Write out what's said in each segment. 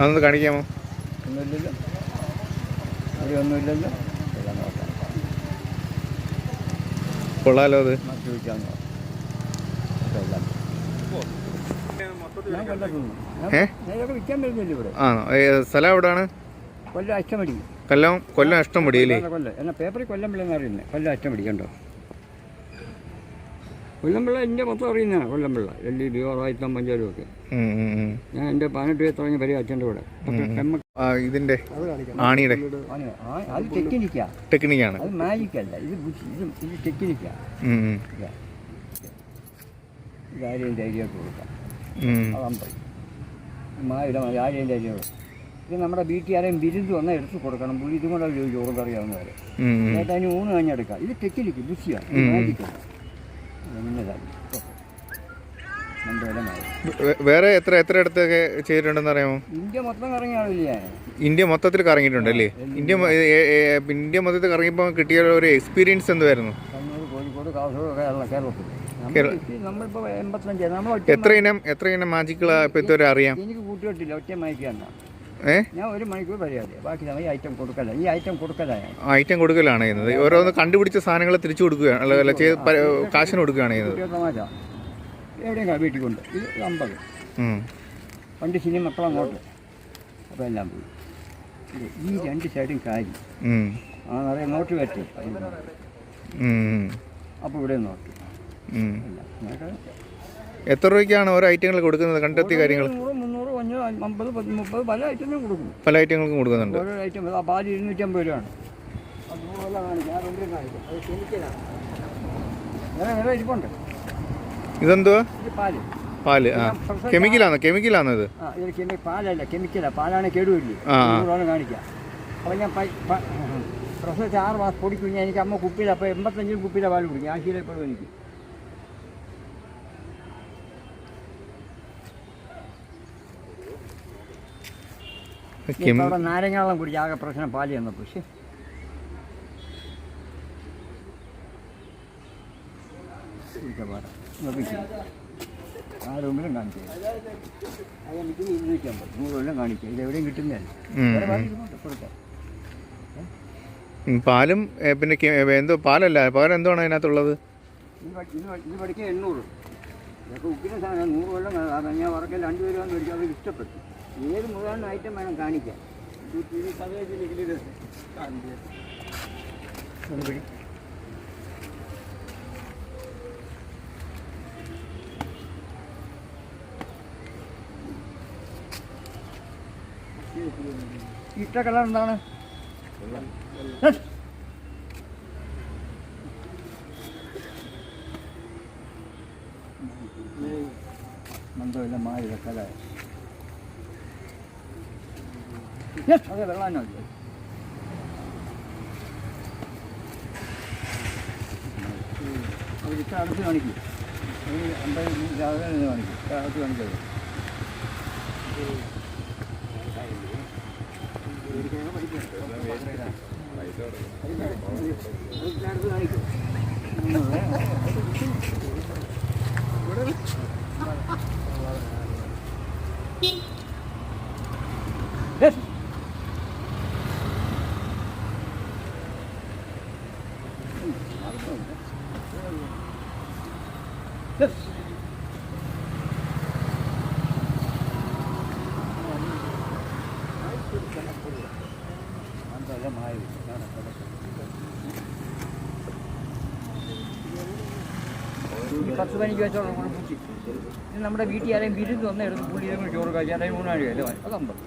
അതൊന്ന് കാണിക്കാമോ? ഒന്നുമില്ലല്ലോ. ഇവിടെ ഒന്നുമില്ലല്ലോ. കൊള്ളാലോ അത്. സ്ഥലം എവിടെയാണ് കൊല്ലം അഷ്ടമടി. കൊല്ലം കൊല്ലം അഷ്ടമടി അല്ലേ? കൊല്ലം എന്നാ പേപ്പറിൽ കൊല്ലം പിള്ളേന്ന് അറിയുന്നത് കൊല്ലം അഷ്ടമടി കണ്ടോ? കൊല്ലംപിള്ള എന്റെ മൊത്തം അറിയുന്നതാണ് കൊല്ലംപിള്ള. ഡൽഹി പഞ്ചായത്തും ഒക്കെ. ഞാൻ എന്റെ പതിനെട്ട് വയസ്സ് തുടങ്ങിയ വരെ അച്ഛന്റെ കൂടെ. ഇതിന്റെ ആണിയുടെ അത് ടെക്നിക്കാ. ടെക്നിക്കാണ്. അത് മാജിക് അല്ല ഇത് ഇത് ടെക്നിക്കാ. ആരെയും ധൈര്യമായിട്ട് കൊടുക്കാം. മായുടെ ആരെയും. ഇത് നമ്മുടെ വീട്ടിൽ ആരെയും ബിരുദ് വന്നാൽ എടുത്ത് കൊടുക്കണം. പുള്ളി ഇതും കൂടെ ചോദിച്ചു ചോറും കറിയാവുന്നവരെ അതിന് ഊണ് കഴിഞ്ഞെടുക്കാം. ഇത് ടെക്നിക്ക് ബുദ്ധിയാണ്. ഉം. വേറെ എത്ര എത്ര ഇടത്തൊക്കെ ചെയ്തിട്ടുണ്ടെന്ന് അറിയാമോ? ഇന്ത്യ മൊത്തം കറങ്ങിയ ആളില്ല ഇന്ത്യ മൊത്തത്തിൽ കറങ്ങിയിട്ടുണ്ട് അല്ലേ? ഇന്ത്യ ഇന്ത്യ മൊത്തത്തിൽ കറങ്ങിയപ്പോൾ കിട്ടിയ ഒരു എക്സ്പീരിയൻസ് എന്തായിരുന്നു എത്ര ഇനം എത്ര ഇനം മാജിക്കുകളാ ഇപ്പൊ ഇതുവരെ അറിയാം? എനിക്ക് കൂട്ടുകെട്ടില്ല ഒറ്റ മയക്കാണ് ഞാൻ ഒരു മണിക്കൂർ പരിപാടി ബാക്കി സമയം ഐറ്റം കൊടുക്കല്ല ഈ ഐറ്റം കൊടുക്കല ഞാൻ. ഐറ്റം കൊടുക്കലാണ് ചെയ്യുന്നത്. ഓരോന്ന് കണ്ടുപിടിച്ച സാധനങ്ങൾ തിരിച്ചു കൊടുക്കുകയാണ്. അല്ല ചെയ്ത് കാശിന് കൊടുക്കുകയാണ് ചെയ്യുന്നത്. എവിടെയും വീട്ടിൽ കൊണ്ട് ഇത് അമ്പത്. പണ്ട് സിനിമ മക്കളും അങ്ങോട്ട്. അപ്പോൾ എല്ലാം പോയി. ഈ രണ്ട് സൈഡും കാരി ഉം. ആ നിറയെ നോട്ട് വെച്ച് അപ്പോൾ ഇവിടെ നോട്ട്. എത്ര രൂപയ്ക്കാണ് ഓരോ ഐറ്റങ്ങൾ കൊടുക്കുന്നത്? കണ്ടെത്തിയ കാര്യങ്ങൾ. അമ്പത് മുപ്പത് പല ഐറ്റങ്ങളും കൊടുക്കും പല ഐറ്റങ്ങൾക്കും കൊടുക്കുന്നുണ്ട്. ഓരോ ഐറ്റം ആ ഇരുന്നൂറ്റമ്പത് രൂപയാണ്. ഇരിപ്പുണ്ട്. ഇതെന്തുവാ? ഇത് പാൽ. പാൽ ആ. കെമിക്കലാണോ കെമിക്കലാണോ ഇത്? പാലല്ല കെമിക്കലാ. പാലാണ് കേടുവല്ലേ കാണിക്കാം. അപ്പോൾ ഞാൻ പ്രസവിച്ച് ആറ് മാസം ഞാൻ എനിക്ക് അമ്മ കുപ്പിയിലാണ് അപ്പോൾ എൺപത്തഞ്ചിൽ കുപ്പിയിലെ പാൽ കുടിക്കും ആശീലപ്പെടും ശീലപ്പെടും എനിക്ക്. ഇപ്പൊ അവിടെ കുടിച്ച് ആകെ പ്രശ്നം പാലി വന്ന പക്ഷേ കാണിച്ചു. കാണിക്കുക ഇത് എവിടെയും കിട്ടുന്നതല്ല. പാൽ പിന്നെ എന്തോ പാലല്ല. പകരം അതിനകത്തുള്ളത്? ഇത് ഇത് പഠിക്കാൻ എണ്ണൂറ് ഇതൊക്കെ ഉപ്പിന് സാധനം നൂറ് കൊല്ലം കാരണം ഞാൻ വറക്കൽ രണ്ട് പേര് വന്ന് മേടിച്ചു അവർ ഇഷ്ടപ്പെട്ടു. ഏത് മുഴുവൻ ഐറ്റം വേണം കാണിക്കാൻ? ഇഷ്ട കളർ എന്താണ്? മന്ദമില്ല മായ കല. അതെ വെള്ളം തന്നെ മതി. ഇത്ര അടുത്ത് കാണിക്കും അമ്പത് രാവിലെ തന്നെ കാണിക്കും. ഇത്ര അടുത്ത് കാണിക്കത് അടുത്ത് കാണിക്കും പത്ത് പതിനഞ്ച് വയസ്സോളം കൂടെ പൂച്ചി ഇത് നമ്മുടെ വീട്ടിൽ ആരെയും വിരുന്ന് വന്ന എടുത്ത് പുള്ളി ഇതും ചോറ് കഴിച്ചാൽ ആരെയും മൂന്നാൽ അല്ലേ? അതമ്പത്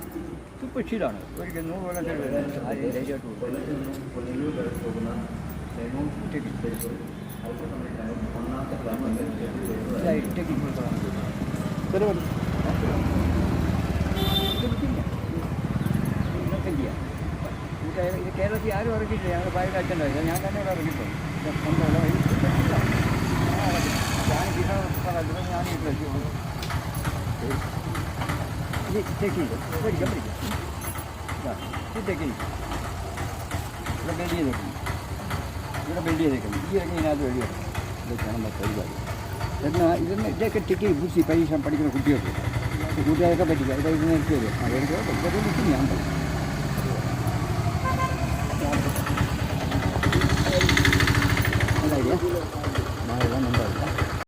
സൂപ്പർ ഷീലാണ് ഒരിക്കൽ നൂറ് തരും ആരെയും ധൈര്യമായിട്ട് കൊടുക്കും. ഇത് കേരളത്തിൽ ആരും ഇറക്കിയിട്ടില്ല ഞങ്ങൾ പയർ അച്ഛന്റെ ഞാൻ തന്നെ ഇവിടെ. ആ, ഞാൻ ബിഹാർ സ്ഥലത്ത് ഞാൻ ഈ ഡ്രസ്സ് കൊണ്ടു. ഇത് ടെക്നിക്ക് പഠിക്കാം പഠിക്കാം ടെക്നിക്ക് ഇവിടെ ബെൽഡ് ചെയ്തേക്കുന്നു ഇവിടെ വെള്ളി ചെയ്തേക്കുന്നത്. ഈ ഇറങ്ങി ഇതിനകത്ത് വെളിയെടുക്കും ഇതൊക്കെയാണ് നമ്മുടെ പരിപാടി. എന്നാൽ ഇതൊന്നും ഇതൊക്കെ ടിക്കി ബുദ്ധി പരീക്ഷ പഠിക്കുന്ന കുട്ടികൾക്ക്. കൂട്ടുകാരൊക്കെ പറ്റിക്കും അവിടെ ഇരുന്ന് എടുത്ത് വരും. അതെനിക്ക് പറ്റിയത് വിളിക്കും ഞാൻ പറയും. ഞാൻ എല്ലാം മുമ്പായിരിക്കാം